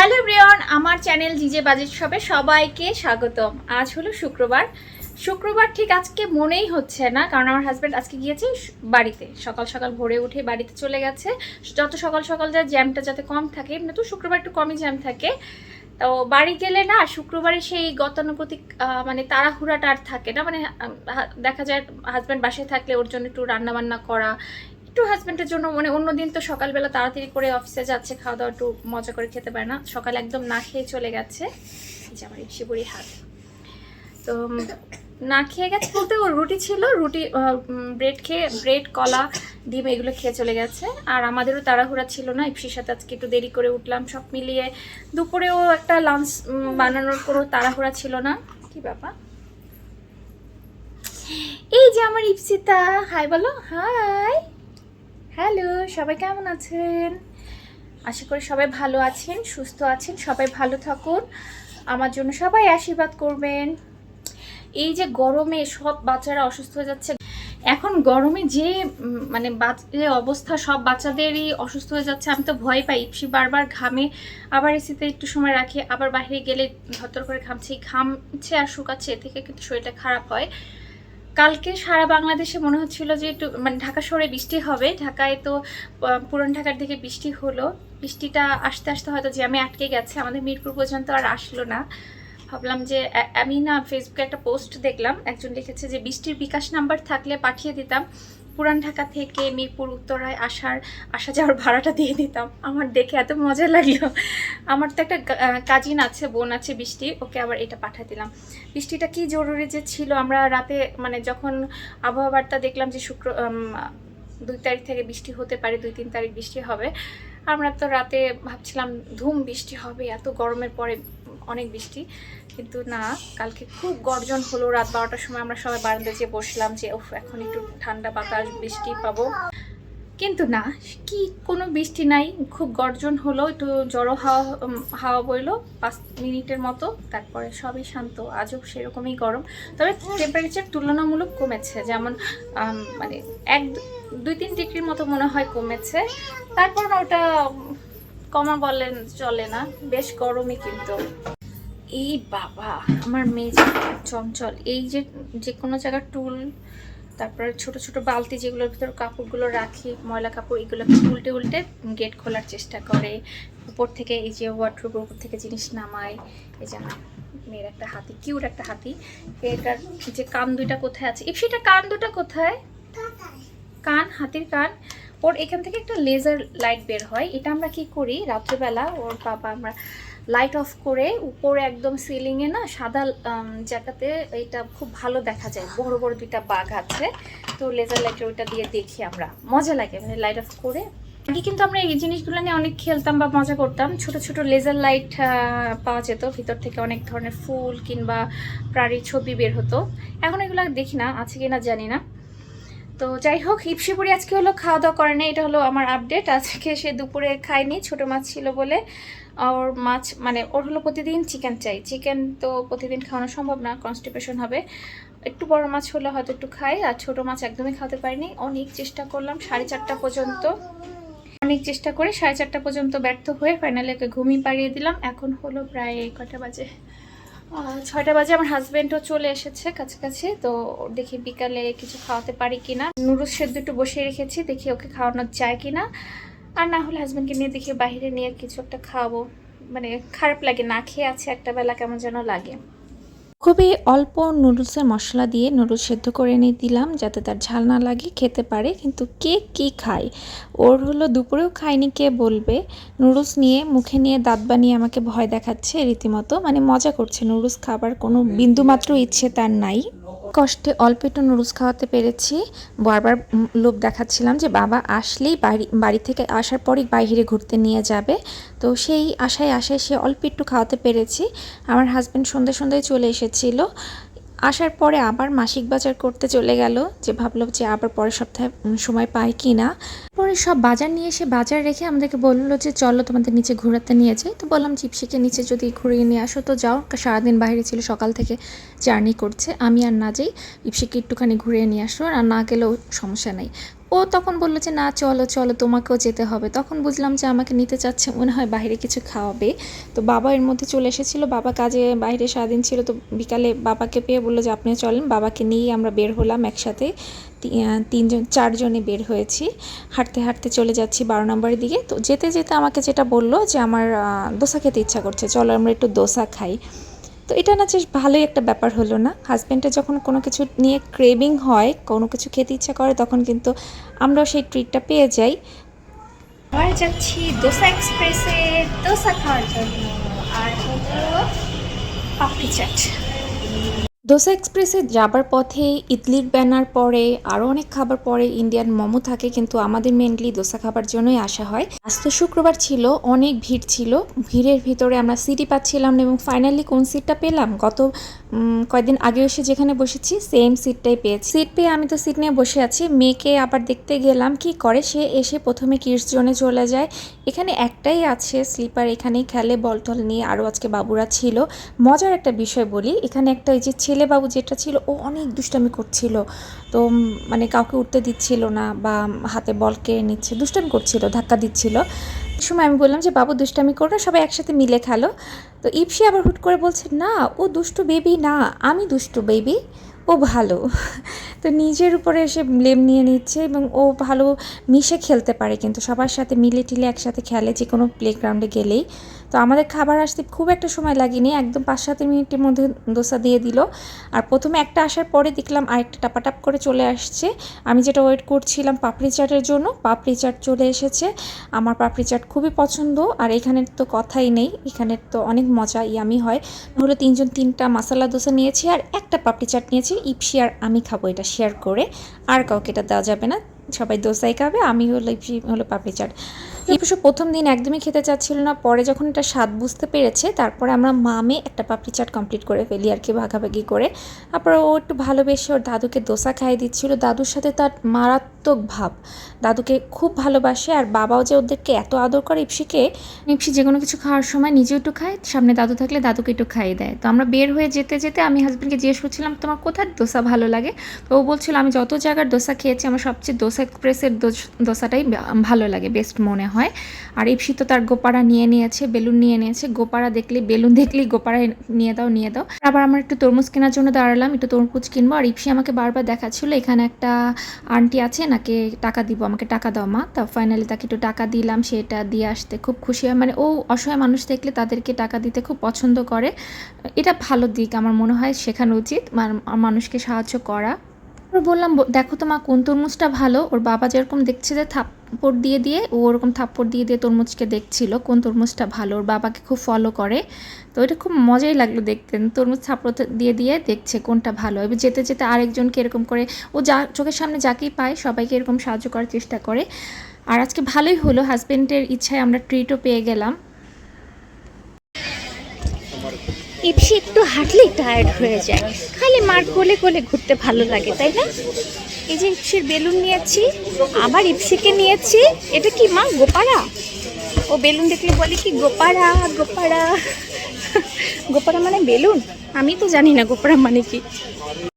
Hello ব্রিয়ন আমার channel জিজে budget শপে সবাইকে স্বাগতম। আজ হলো শুক্রবার। শুক্রবার ঠিক আজকে মনেই হচ্ছে না, কারণ আমার হাজব্যান্ড আজকে গিয়েছে বাড়িতে। সকাল সকাল ভোরে উঠে বাড়িতে চলে গেছে। যত সকাল সকাল যা জ্যামটা যাতে কম থাকে, এমনি তো শুক্রবার একটু কমই জ্যাম থাকে। তো বাড়ি গেলে না, শুক্রবারে সেই গতানুগতিক মানে তাড়াহুড়াটা আর থাকে না। মানে দেখা যায় হাজব্যান্ড বাসায় থাকলে ওর জন্য একটু রান্না বান্না করা একটু হাজব্যান্ডের জন্য মানে অন্যদিন তো সকালবেলা তাড়াতাড়ি করে অফিসে যাচ্ছে খাওয়া দাওয়া একটু মজা করে খেতে পারে না। সকালে একদম না খেয়ে চলে গেছে। যে আমার ইপসি হাত। তো না খেয়ে গেছে বলতে ওর রুটি ছিল, রুটি ব্রেড খেয়ে ব্রেড কলা, ডিম এগুলো খেয়ে চলে গেছে। আর আমাদেরও তাড়াহুড়া ছিল না, ইপসির সাথে আজকে একটু দেরি করে উঠলাম সব মিলিয়ে। দুপুরেও একটা লাঞ্চ বানানোর কোনো তাড়াহুড়া ছিল না। কি ব্যাপার? এই যে আমার ইপসিতা হাই বলো হাই হ্যালো, সবাই কেমন আছেন? আশা করি সবাই ভালো আছেন, সুস্থ আছেন, সবাই ভালো থাকুন। আমার জন্য সবাই আশীর্বাদ করবেন। এই যে গরমে সব বাচ্চারা অসুস্থ হয়ে যাচ্ছে, এখন গরমে যে মানে যে অবস্থা, সব বাচ্চাদেরই অসুস্থ হয়ে যাচ্ছে। আমি তো ভয় পাই, ইপসি বারবার ঘামে, আবার এসিতে একটু সময় রাখি, আবার বাইরে গেলে ধরতর করে ঘামছি। ঘামছে আর শুকাচ্ছে, এ থেকে কিন্তু শরীরটা খারাপ হয়। কালকে সারা বাংলাদেশে মনে হচ্ছিল যে একটু মানে ঢাকা শহরে বৃষ্টি হবে। ঢাকায় তো পুরন ঢাকার দিকে বৃষ্টি হলো। বৃষ্টিটা আসতে আসতে হয়তো জ্যামে আটকে গেছে। আমাদের মিরপুর পর্যন্ত আর আসলো না। ভাবলাম যে আমি না ফেসবুকে একটা পোস্ট দেখলাম। একজন লিখেছে যে, বৃষ্টির বিকাশ নাম্বার থাকলে পাঠিয়ে দিতাম। পুরান ঢাকা থেকে মিরপুর, উত্তরায় আসার, আসা যাওয়ার ভাড়াটা দিয়ে দিতাম। আমার দেখে এত মজা লাগল। আমার তো একটা কাজিন আছে, বোন আছে বৃষ্টি, ওকে আবার এটা পাঠা দিলাম। বৃষ্টিটা কি জরুরি যে ছিল? আমরা রাতে মানে যখন আবহাওয়া বার্তা দেখলাম যে শুক্র দুই তারিখ থেকে বৃষ্টি হতে পারে, দুই তিন তারিখ বৃষ্টি হবে আমরা তো রাতে ভাবছিলাম, ধুম বৃষ্টি হবে, এত গরমের পরে অনেক বৃষ্টি। কিন্তু না, কালকে খুব গর্জন হলো রাত বারোটার সময়। আমরা সবাই বারান্দা যেয়ে বসলাম যে, উফ, এখন একটু ঠান্ডা বাতাস, বৃষ্টি পাবো। কিন্তু না, কি কোনো বৃষ্টি নাই, খুব গর্জন হলো, একটু জড়ো হাওয়া হাওয়া বইলো, পাঁচ মিনিটের মতো, তারপরে সবই শান্ত, আজও সেরকমই গরম। তবে টেম্পারেচার তুলনামূলক কমেছে, যেমন মানে এক দুই তিন ডিগ্রির মতো মনে হয় কমেছে। তারপর ওটা, কমা বলেন চলে না, বেশ গরমই কিন্তু। এই বাবা, আমার মেয়ে চঞ্চল, এই যে যে কোনো জায়গার টুল তারপরে ছোট ছোট বালতি যেগুলোর ভিতর কাপড়গুলো রাখি ময়লা কাপড় এগুলো উল্টে উল্টে গেট খোলার চেষ্টা করে। উপর থেকে এই যে ওয়ার্ড্রোবের উপর থেকে জিনিস নামায়। এই যে আমার মেয়ের একটা হাতি কিউর একটা হাতি। এটার যে কান দুইটা কোথায় আছে? সেটা কান দুটা কোথায়? কান হাতির কান। ওর এখান থেকে একটা লেজার লাইট বের হয়। এটা আমরা কি করি? রাত্রেবেলা ওর বাবা আমরা লাইট অফ করে উপরে একদম সিলিংয়ে না সাদা জায়গাতে এটা খুব ভালো দেখা যায়। বড় বড় দুইটা বাঘ আছে। তো লেজার লাইটের ওইটা দিয়ে দেখি আমরা। মজা লাগে মানে লাইট অফ করে। আগে কিন্তু আমরা এই জিনিসগুলো নিয়ে অনেক খেলতাম বা মজা করতাম। ছোট ছোট লেজার লাইট পাওয়া যেত। ভিতর থেকে অনেক ধরনের ফুল কিংবা প্রাণীর ছবি বের হতো। এখন এগুলো দেখি না, আছে কিনা জানি না। তো যাই হোক হিপসিপুরি আজকে হলো খাওয়া দাওয়া করে না এটা হলো আমার আপডেট আজকে সে দুপুরে খায়নি, ছোট মাছ ছিল বলে। ওর মাছ মানে ওর হলো প্রতিদিন চিকেন চাই। চিকেন তো প্রতিদিন খাওয়ানো সম্ভব না কনস্টিপেশন হবে। একটু বড় মাছ হলে হয়তো একটু খাই, আর ছোট মাছ একদমই খাওয়াতে পারিনি। অনেক চেষ্টা করলাম, সাড়ে চারটা পর্যন্ত। অনেক চেষ্টা করে সাড়ে চারটা পর্যন্ত ব্যর্থ হয়ে ফাইনালি ওকে ঘুমিয়ে পাড়িয়ে দিলাম। এখন হলো প্রায় কটা বাজে? ছয়টা বাজে আমার হাজব্যান্ডও চলে এসেছে কাছাকাছি, তো দেখি বিকালে কিছু খাওয়াতে পারি কিনা। নুডলস সেদ্ধ একটু বসিয়ে রেখেছি, দেখি ওকে খাওয়ানো যায় কিনা। আর না হলে হাজব্যান্ডকে নিয়ে দেখি বাইরে নিয়ে কিছু একটা খাওয়াবো মানে খারাপ লাগে না, খেয়ে আছে একটা বেলা কেমন যেন লাগে। খুবই অল্প নুডলসের মশলা দিয়ে নুডলস সেদ্ধ করে নিয়ে দিলাম যাতে তার ঝাল না লাগে খেতে পারে কিন্তু কে কি খায়? ওর হলো দুপুরেও খায়নি কে বলবে? নুডলস নিয়ে মুখে নিয়ে দাঁত বানিয়ে আমাকে ভয় দেখাচ্ছে রীতিমতো মানে মজা করছে। নুডলস খাবার কোনো বিন্দুমাত্র ইচ্ছে তার নাই। কষ্টে অল্প একটু নুডলস খাওয়াতে পেরেছি। বারবার লোভ দেখাচ্ছিলাম যে বাবা আসলেই বাড়ি বাড়ি থেকে আসার পরই বাইরে ঘুরতে নিয়ে যাবে। তো সেই আশায় আশায় সে অল্প একটু খাওয়াতে পেরেছি। আমার হাজব্যান্ড সন্ধ্যে সন্ধ্যায় চলে এসেছিল। আসার পরে আবার মাসিক বাজার করতে চলে গেল, যে ভাবলো যে আবার পরের সপ্তাহে সময় পায় কি না পরে সব বাজার নিয়ে এসে বাজার রেখে আমাদেরকে বলল যে, চলো তোমাদের নিচে ঘোরাতে নিয়ে যাই। তো বললাম, চিপসিকে নিচে যদি ঘুরিয়ে নিয়ে আসো তো যাও। সারাদিন বাইরে ছিল, সকাল থেকে জার্নি করছে। আমি আর না যাই ইপসিকে একটুখানি ঘুরিয়ে নিয়ে আসো, আর না গেলেও সমস্যা নেই। ও তখন বলল যে, না, চলো চলো, তোমাকেও যেতে হবে। তখন বুঝলাম যে, আমাকে নিতে চাচ্ছে, মনে হয় বাইরে কিছু খাওয়াবে। তো বাবা এর মধ্যে চলে এসেছিল। বাবা কাজে বাইরে সারাদিন ছিল। তো বিকালে বাবাকে পেয়ে বলল যে, আপনিও চলেন। বাবাকে নিয়েই আমরা বের হলাম একসাথে। তিনজন, চারজনে বের হয়েছি। হাঁটতে হাঁটতে চলে যাচ্ছি বারো নম্বরের দিকে। তো যেতে যেতে আমাকে যেটা বলল যে, আমার দোসা খেতে ইচ্ছা করছে। চলো, আমরা একটু দোসা খাই। তো এটা না বেশ ভালোই একটা ব্যাপার হলো না। হাজব্যান্ডের যখন কোনো কিছু নিয়ে ক্রেভিং হয়, কোনো কিছু খেতে ইচ্ছা করে, তখন কিন্তু আমরাও সেই ট্রিটটা পেয়ে যাই। আমরা যাচ্ছি দোসা এক্সপ্রেসে দোসা খাওয়ার জন্য। আর হলো পাপড়ি চাট দোসা এক্সপ্রেসে যাবার পথে ইডলির ব্যানার পরে আরও অনেক খাবার পরে ইন্ডিয়ান মোমো থাকে, কিন্তু আমাদের মেনলি দোসা খাবার জন্যই আসা হয়। আজ তো শুক্রবার ছিল, অনেক ভিড় ছিল। ভিড়ের ভিতরে আমরা সিটই পাচ্ছিলাম না এবং ফাইনালি কোন সিটটা পেলাম? গত কয়েকদিন আগে এসে যেখানে বসেছি সেম সিটটাই পেয়েছি। সিট পেয়ে আমি তো সিট নিয়ে বসে আছি। মেয়েকে আবার দেখতে গেলাম, কি করে? সে এসে প্রথমে কিডস জোনে চলে যায়। এখানে একটাই আছে স্লিপার এখানেই খেলে বল টল নিয়ে আরও আজকে বাবুরা ছিল। মজার একটা বিষয় বলি, এখানে একটা ওই যে ছেলে বাবু যেটা ছিল, ও অনেক দুষ্টামি করছিল। তো মানে কাউকে উঠতে দিচ্ছিল না বা হাতে বল কেড়ে নিচ্ছে, দুষ্টামি করছিল, ধাক্কা দিচ্ছিল। সময় আমি বললাম যে, বাবু, দুষ্টামি করো না সবাই একসাথে মিলে খেলো। তো ইপসি আবার হুট করে বলছে, না, ও দুষ্টু বেবি না, আমি দুষ্টু বেবি ও ভালো। তো নিজের উপরে এসে ব্লেম নিয়ে নিচ্ছে এবং ও ভালো মিশে খেলতে পারে কিন্তু সবার সাথে মিলে টিলে একসাথে খেলে যে কোনো প্লেগ্রাউন্ডে গেলেই। তো আমাদের খাবার আসতে খুব একটা সময় লাগেনি, একদম পাঁচ সাত মিনিটের মধ্যে দোসা দিয়ে দিল। আর প্রথমে একটা আসার পরে দেখলাম আরেকটা টাপাটাপ করে চলে আসছে। আমি যেটা ওয়েট করছিলাম পাপড়ি চাটের জন্য, পাপড়ি চাট চলে এসেছে। আমার পাপড়ি চাট খুবই পছন্দ আর এখানের তো কথাই নেই, এখানের তো অনেক মজা ইয়ামি হয়। হলো তিনজন তিনটা মশলা দোসা নিয়েছি আর একটা পাপড়ি চাট নিয়েছি, ইপসি আর আমি খাব এটা শেয়ার করে আর কাউকে এটা দেওয়া যাবে না। সবাই দোসাই খাবে, আমি হলো হলো পাপড়ি চাট। অবশ্য প্রথম দিন একদমই খেতে চাচ্ছিল না, পরে যখন এটা স্বাদ বুঝতে পেরেছে, তারপরে আমরা মামে একটা পাপড়ি চাট কমপ্লিট করে ফেলি আর কি, ভাগাভাগি করে। তারপরে ও একটু ভালোবেসে ওর দাদুকে দোসা খাইয়ে দিচ্ছিল। দাদুর সাথে তার মারাত্মক ভাব। দাদুকে খুব ভালোবাসে আর বাবাও যে ওদেরকে এত আদর করে, ইপসিকে ইপসি যে কোনো কিছু খাওয়ার সময় নিজেও একটু খায়, সামনে দাদু থাকলে দাদুকে একটু খাইয়ে দেয়। তো আমরা বের হয়ে যেতে যেতে আমি হাজব্যান্ডকে জিজ্ঞেস করছিলাম, তোমার কোথার দোসা ভালো লাগে? তো ও বলছিল, আমি যত জায়গার দোসা খেয়েছি, আমার সবচেয়ে দোসা এক্সপ্রেসের দোস- দোসাটাই ভালো লাগে বেস্ট মনে হয়। আর ইপসি তো তার গোপাড়া নিয়ে নিয়েছে, বেলুন নিয়ে নিয়েছে। গোপাড়া দেখলে বেলুন দেখলেই গোপাড়া নিয়ে দাও নিয়ে দাও। আবার আমার একটু তরমুজ কেনার জন্য দাঁড়ালাম, একটু তরমুজ কিনবো। আর ইপসি আমাকে বারবার দেখাচ্ছিল, এখানে একটা আন্টি আছে, নাকি টাকা দিব, আমাকে টাকা দাও মা। তা ফাইনালি তাকে একটু টাকা দিলাম, সেটা দিয়ে আসতে খুব খুশি হয়। মানে ও অসহায় মানুষ দেখলে তাদেরকে টাকা দিতে খুব পছন্দ করে। এটা ভালো দিক, আমার মনে হয় শেখানো উচিত, মান- মানুষকে সাহায্য করা। বললাম, "ব- দেখো তো মা, কোন তরমুজটা ভালো? ওর বাবা যেরকম দেখছে যে থাপ্পড় দিয়ে দিয়ে, ও ওরকম থাপ্পড় দিয়ে দিয়ে তরমুজকে দেখছিল, কোন তরমুজটা ভালো, ওর বাবাকে খুব ফলো করে। তো এটা খুব মজাই লাগল দেখতেন তরমুজ থাপ্পড় দিয়ে দিয়ে দেখছে কোনটা ভালো। এবার যেতে যেতে আরেকজনকে এরকম করে, ও যা চোখের সামনে যাকেই পায়, সবাইকে এরকম সাহায্য করার চেষ্টা করে। আর আজকে ভালোই হলো হাজব্যান্ডের ইচ্ছায় আমরা ট্রিটও পেয়ে গেলাম। ইপসি একটু হাঁটলেই টায়ার্ড হয়ে যায়। খালি মার কোলে কোলে ঘুরতে ভালো লাগে, তাই না? এই যে ইপসির বেলুন নিয়েছি, আবার ইপসিকে নিয়েছি। এটা কি মা, গোপারা? ও বেলুন দেখলে বলে কি, গোপারা গোপারা। গোপারা মানে বেলুন? আমি তো জানি না গোপারা মানে কি।